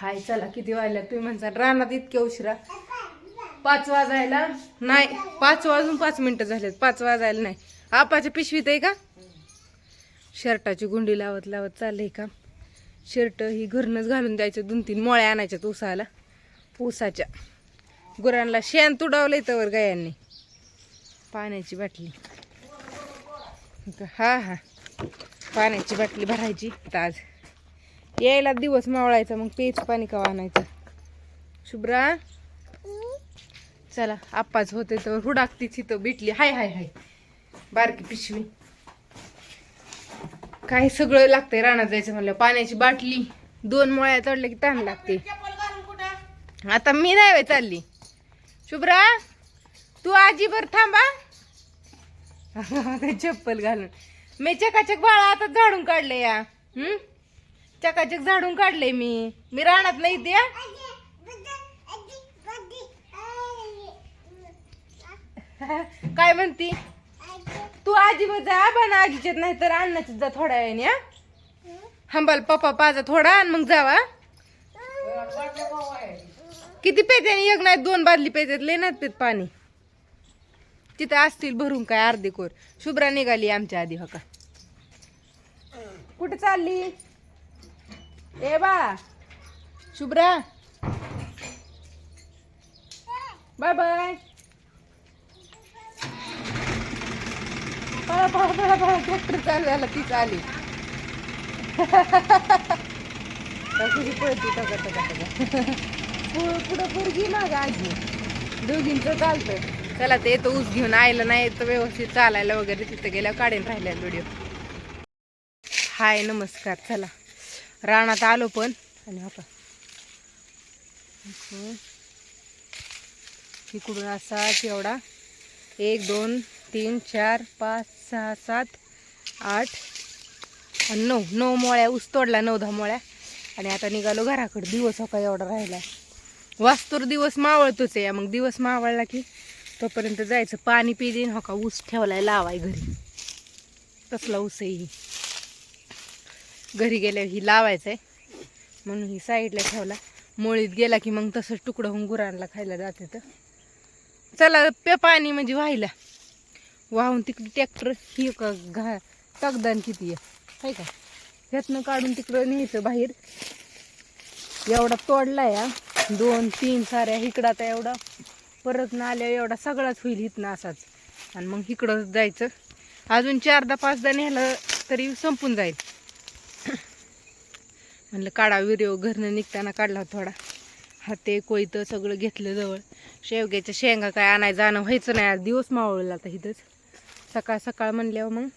हाय चला किती वाजल्या तुम्ही म्हणता रानात इतके उशिरा. पाच वाजायला? नाही पाच वाजून पाच मिनिटं झालेत. पाच वाजायला नाही. आपाच्या पिशवीत आहे का? शर्टाची गुंडी लावत लावत चाललंय का? शर्ट ही घरनंच घालून द्यायचं दोन तीन मोळ्या आणायच्यात उसाला उसाच्या गुरांना शेण तुडावलंय तर गायांनी. पाण्याची बाटली. हा हा. पाण्याची बाटली भरायची. ताज. यायला दिवस मावळायचा मग पेच पाणी का आणायचं? शुभ्रा? चला आप्पाच होते तर हुडाकतीच इथं भेटली. हाय हाय हाय. बारकी पिशवी. काय सगळं लागतंय रानात जायचं म्हणलं. पाण्याची बाटली दोन मोळ्या चढल्या की ताण लागते. आता मी नाही चालली. शुभ्रा तू आजीभर थांबा. चप्पल घालून. मी चकाचक बाळा आता झाडून काढलं या. हम्म चकाचक झाडून काढले मी. मी राहणार नाही ते काय म्हणती? तू आजी जा पण आजीच्यात नाही तर अन्नाच्यात जा थोड्या वेळाने या हंबाल पप्पा पाजा थोडा आणि मग जावा किती पेते एक नाही दोन बादली पेत्यात लय पेत पाणी. तिथं असतील भरून काय अर्धे कोर. शुभ्रा निघाली आमच्या आधी हो हका कुठं कुठे चालली? ए बा. शुभ्रा. Bye bye. पळा पळा पळा पळा. ट्रॅक्टर चालू झाला ती चाली कशी पळती टका टका टका पुढं पोरगी माग आजी. दोघींचं चालतं चला ते येतं ऊस घेऊन आयला नाही तर व्यवस्थित चालायला वगैरे तिथं गेल्यावर काढून राहिल्या व्हिडिओ. हाय नमस्कार. चला. रानात आलो पण. आणि आता इकडून असा एवढा एक दोन तीन चार पाच सहा सात आठ आणि नऊ. नऊ मोळ्या ऊस तोडला नऊ दहा मोळ्या. आणि आता निघालो घराकडे. दिवस होता एवढा राहिला. वास्तूर दिवस मावळतोच आहे. मग दिवस मावळला की तोपर्यंत जायचं. पाणी पी देईन हो का ऊस ठेवलाय लावाय घरी. तसला ऊस आहे घरी गेल्यावर ही लावायचं आहे म्हणून ही साईडला ठेवला. मोळीत गेला की मग तसंच तुकडं होऊन गुरांना खायला जाते तर. चला पे पाणी म्हणजे व्हायला. वाहून तिकडे ट्रॅक्टर ही का घा तगदान किती आहे? का? ह्यातनं काढून तिकडं न्यायचं बाहेर. एवढा तोडला या. दोन तीन साऱ्या इकडं आता एवढा. परत ना आल्या एवढा सगळाच होईल इथनं असाच. आणि मग इकडं जायचं. अजून चारदा पाचदा न्यायला तरी संपून जाईल. म्हणलं काढा व्हिडिओ घरनं निघताना काढला थोडा. हाते कोयतं सगळं घेतलं जवळ. शेवग्याच्या शेंगा काय आणाय जाणं व्हायचं नाही आज. दिवस मावळला आता इथंच. सकाळ सकाळ म्हणल्यावर मग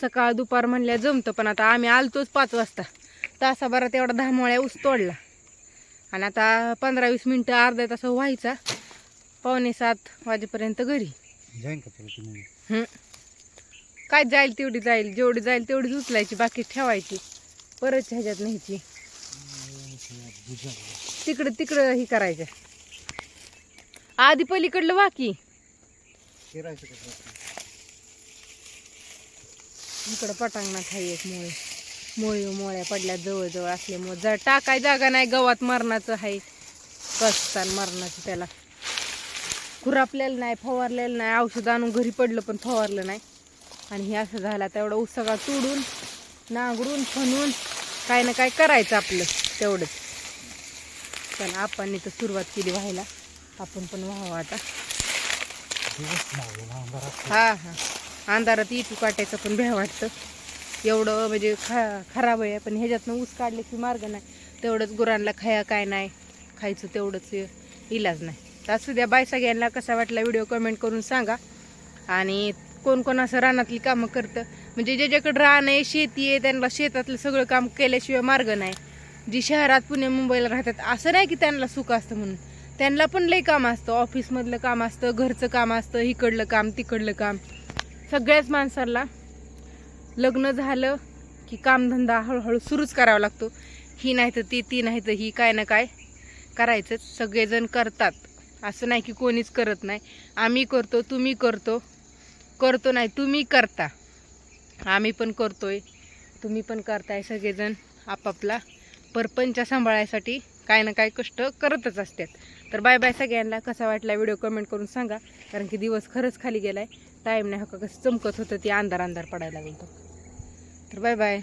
सकाळ दुपार म्हणल्या जमतं पण आता आम्ही आलतोच पाच वाजता. तासाभरात एवढा दहा मोळ्या ऊस तोडला. आणि आता पंधरा वीस मिनटं अर्धा तास व्हायचा. पावणे सात वाजेपर्यंत घरी. काय जाईल तेवढी जाईल जेवढी जाईल तेवढीच उचलायची बाकी ठेवायची. परत ह्याच्यात न्यायची. तिकडं तिकडं ही करायचं. आधी पलीकडलं बाकी इकडं पटांगणात खाई एक मोळे. मोळी मोळ्या पडल्या जवळजवळ असल्यामुळे जर टाकाय जागा नाही गवात मरणाचं आहे कसतान मरणाचं त्याला. खुरापलेलं नाही फवारलेलं नाही. औषध आणून घरी पडलं पण फवारलं नाही. आणि हे असं झालं तेवढं ऊस तोडून नांगरून फणून काय ना काय करायचं आपलं तेवढंच. पण आपण तर सुरुवात केली व्हायला. आपण पण व्हावं आता. अंधारात हा हा. अंधारात इटू काटायचं पण भ्या वाटतं. एवढं म्हणजे खा खराब आहे पण ह्याच्यातनं ऊस काढले की मार्ग नाही. तेवढंच गुरांना खाया काय नाही खायचं तेवढंच इलाज नाही. तर असू द्या बाय सगळ्यांना कसा वाटला व्हिडिओ कमेंट करून सांगा. आणि कोण कोण असं रानातली कामं करतं म्हणजे ज्याच्याकडे रान आहे शेती आहे त्यांना शेतातलं सगळं काम केल्याशिवाय मार्ग नाही. जी शहरात पुणे मुंबईला राहतात असं नाही की त्यांना सुख असतं म्हणून. त्यांना पण लई काम असतं. ऑफिसमधलं काम असतं घरचं काम असतं इकडलं काम तिकडलं काम. सगळ्याच माणसाला लग्न झालं की कामधंदा हळूहळू सुरूच करावा लागतो. ही नाही तर ती ती नाही तर ही काय ना काय करायचंच. सगळेजण करतात. असं नाही की कोणीच करत नाही. आम्ही करतो तुम्ही करतो. करतो नाही तुम्ही करता. आम्ही पण करतोय. तुम्ही पण करताय सगळेजण आपापला. परपंच सांभाळायसाठी काय ना काय कष्ट करतच असतात. तर बाय बाय सगळ्यांना. कसा वाटला व्हिडिओ कमेंट करून सांगा. कारण की दिवस खरंच खाली गेलाय. टाईम नाही हो का कसं चमकत होतं ते अंधार अंधार पडायला लागलं तर बाय बाय